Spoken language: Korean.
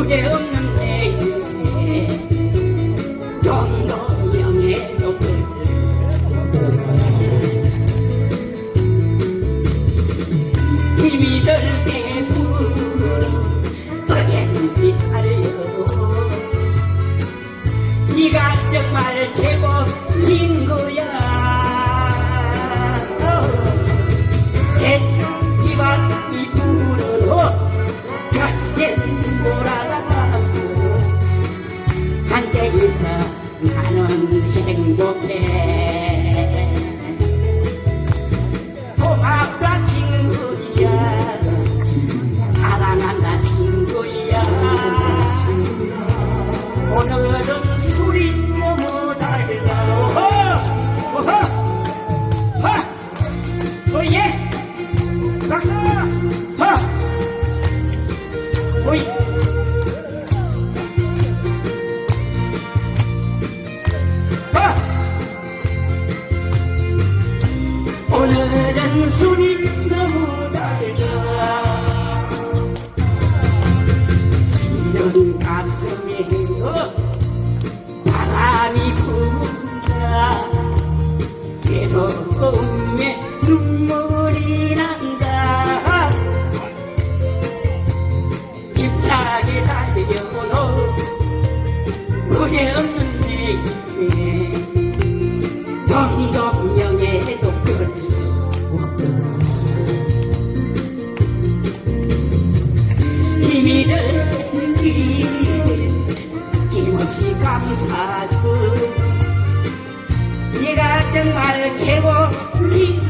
속에 없는 내 인생. 정도 영해도 힘이 들게 부르 어디든지 달려 네가 정말 최고 친구 Elisa Nakaano ang siya ng 술이 너무 달다 시련 가슴에 어, 바람이 분다. 괴로움에 눈물이 난다. 힘차게 달려오는 힘없이 감사주 네가 정말 최고 친